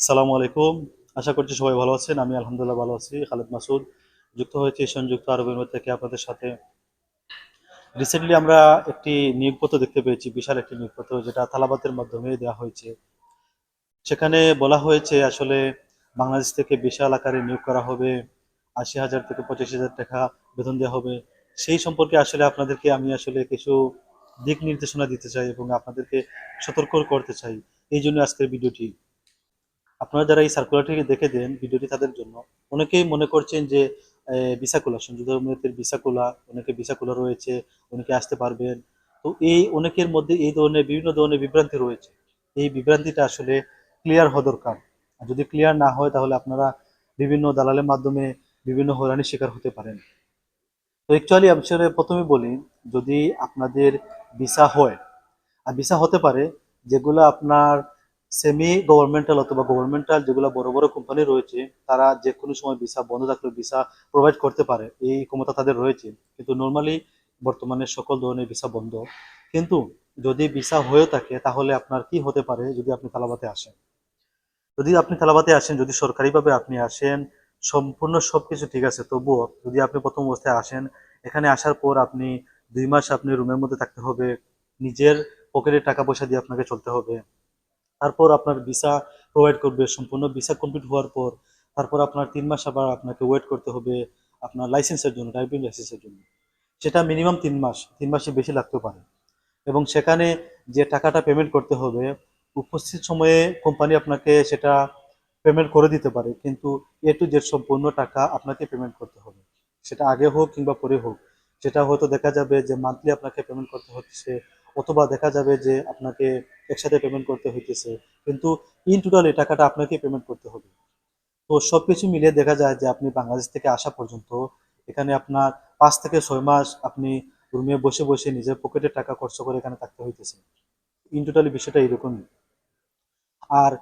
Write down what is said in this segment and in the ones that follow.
আসসালামু আলাইকুম। আশা করছি সবাই ভালো আছেন। আমি আলহামদুলিল্লাহ ভালো আছি। খালেদ মাসুদ, যুক্ত হয়েছি সংযুক্ত আরব এমিরেত থেকে আপনাদের সাথে। রিসেন্টলি আমরা একটি নিয়োগপত্র দেখতে পেয়েছি, বিশাল একটি নিয়োগপত্র যেটা তালাবাতের মাধ্যমে দেওয়া হয়েছে। সেখানে বলা হয়েছে আসলে বাংলাদেশ থেকে বিশাল আকারে নিয়োগ করা হবে, আশি হাজার থেকে পঁচাশি হাজার টাকা বেতন দেওয়া হবে। সেই সম্পর্কে আসলে আপনাদেরকে আমি আসলে কিছু দিক নির্দেশনা দিতে চাই এবং আপনাদেরকে সতর্ক করতে চাই। এই জন্য আজকের ভিডিওটি। আপনারা যারা এই সার্কুলারটি দেখে দেন ভিডিওটি তাদের জন্য, অনেকেই মনে করছেন যে আরব আমিরাতের বিসাকুলা অনেকে বিসাকুলা রয়েছে, অনেকে আসতে পারবেন। তো এই অনেকের মধ্যে এই ধরনের বিভিন্ন ধরনের বিভ্রান্তি রয়েছে। এই বিভ্রান্তিটা আসলে ক্লিয়ার হওয়া দরকার। আর যদি ক্লিয়ার না হয়, তাহলে আপনারা বিভিন্ন দালালের মাধ্যমে বিভিন্ন হয়রানির শিকার হতে পারেন। তো অ্যাকচুয়ালি আমি প্রথমে বলি, যদি আপনাদের ভিসা হয়, আর ভিসা হতে পারে, যেগুলো আপনার সেমি গভর্নমেন্টাল অথবা গভর্নমেন্টাল যেগুলো বড় বড় কোম্পানি রয়েছে, তারা যে কোনো সময় ভিসা বন্ধ থাকলে ভিসা প্রোভাইড করতে পারে। এই ক্ষমতা তাদের রয়েছে। কিন্তু নর্মালি বর্তমানে সকল ধরনের ভিসা বন্ধ। কিন্তু যদি ভিসা হয়ে থাকে, তাহলে আপনার কি হতে পারে যদি আপনি তালাবাতে আসেন? যদি আপনি তালাবাতে আসেন, যদি সরকারিভাবে আপনি আসেন, সম্পূর্ণ সবকিছু ঠিক আছে। তবুও যদি আপনি প্রথম অবস্থায় আসেন, এখানে আসার পর আপনি দুই মাস আপনি রুমের মধ্যে থাকতে হবে। নিজের পকেটে টাকা পয়সা দিয়ে আপনাকে চলতে হবে। তারপর আপনার ভিসা প্রোভাইড করবে, সম্পূর্ণ ভিসা কমপ্লিট হওয়ার পর তারপর আপনার তিন মাস আবার আপনাকে ওয়েট করতে হবে আপনার লাইসেন্সের জন্য ড্রাইভিং লাইসেন্সের জন্য। সেটা মিনিমাম তিন মাস, তিন মাসে বেশি লাগতে পারে। এবং সেখানে যে টাকাটা পেমেন্ট করতে হবে, উপস্থিত সময়ে কোম্পানি আপনাকে সেটা পেমেন্ট করে দিতে পারে, কিন্তু এ টু জেড সম্পূর্ণ টাকা আপনাকে পেমেন্ট করতে হবে। সেটা আগে হোক কিংবা পরে হোক। সেটা হয়তো দেখা যাবে যে মান্থলি আপনাকে পেমেন্ট করতে হচ্ছে অথবা দেখা যাবে যে আপনাকে একসাথে পেমেন্ট করতে হইতেছে, কিন্তু ইন টোটাল এই টাকাটা আপনাকে পেমেন্ট করতে হবে। তো সব কিছু মিলিয়ে দেখা যায় যে আপনি বাংলাদেশ থেকে আসা পর্যন্ত এখানে আপনার পাঁচ থেকে ছয় মাস আপনি রুমে বসে বসে নিজের পকেটে টাকা খরচ করে এখানে থাকতে হইতেছে। ইন টোটালি বিষয়টা এইরকমই আর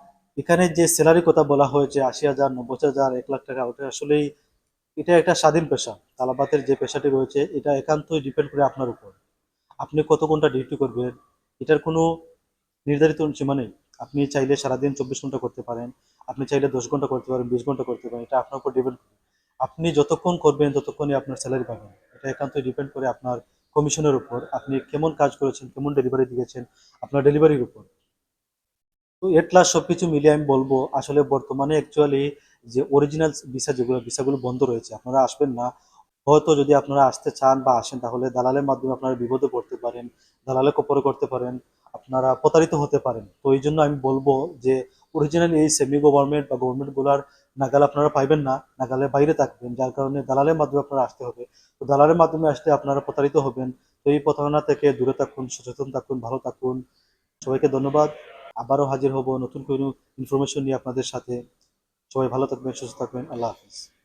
এখানে যে স্যালারি কথা বলা হয়েছে, আশি হাজার, নব্বই হাজার, এক লাখ টাকা, ওটা আসলেই এটা একটা স্বাধীন পেশা। তালাবাতের যে পেশাটি রয়েছে, এটা একান্তই ডিপেন্ড করে আপনার উপর। আপনি কত ঘণ্টা ডিউটি করবেন? এটার কোনো নির্ধারিত সীমা নেই। আপনি চাইলে সারাদিন চব্বিশ ঘণ্টা করতে পারেন। আপনি চাইলে দশ ঘণ্টা করতে পারেন, বিশ ঘণ্টা করতে পারেন, এটা আপনার উপর ডিপেন্ড করে। আপনি যতক্ষণ করবেন, ততক্ষণই আপনার স্যালারি পাবেন এটা একান্তই ডিপেন্ড করে আপনার কমিশনের উপর। আপনি কেমন কাজ করেছেন, কেমন ডেলিভারি দিয়েছেন, আপনার ডেলিভারির উপর। তো এট লাস্ট সব কিছু মিলিয়ে আমি বলব, আসলে বর্তমানে অ্যাকচুয়ালি যে অরিজিনাল ভিসা যেগুলো ভিসাগুলো বন্ধ রয়েছে, আপনারা আসবেন না। হয়তো যদি আপনারা আসতে চান বা আসেন, তাহলে দালালের মাধ্যমে আপনারা বিপদে পড়তে পারেন, দালালে কপরে করতে পারেন, আপনারা প্রতারিত হতে পারেন। তো এই জন্য আমি বলব যে অরিজিনাল এই সেমি গভর্নমেন্ট বা গভর্নমেন্টগুলোর নাগাল আপনারা পাইবেন না, নাগালের বাইরে থাকবেন, যার কারণে দালালের মাধ্যমে আপনারা আসতে হবে। তো দালালের মাধ্যমে আসতে আপনারা প্রতারিত হবেন। তো এই প্রতারণা থেকে দূরে থাকুন, সচেতন থাকুন, ভালো থাকুন। সবাইকে ধন্যবাদ। আবারও হাজির হব নতুন কোনো ইনফরমেশন নিয়ে আপনাদের সাথে। সবাই ভালো থাকবেন, সুস্থ থাকবেন। আল্লাহ হাফিজ।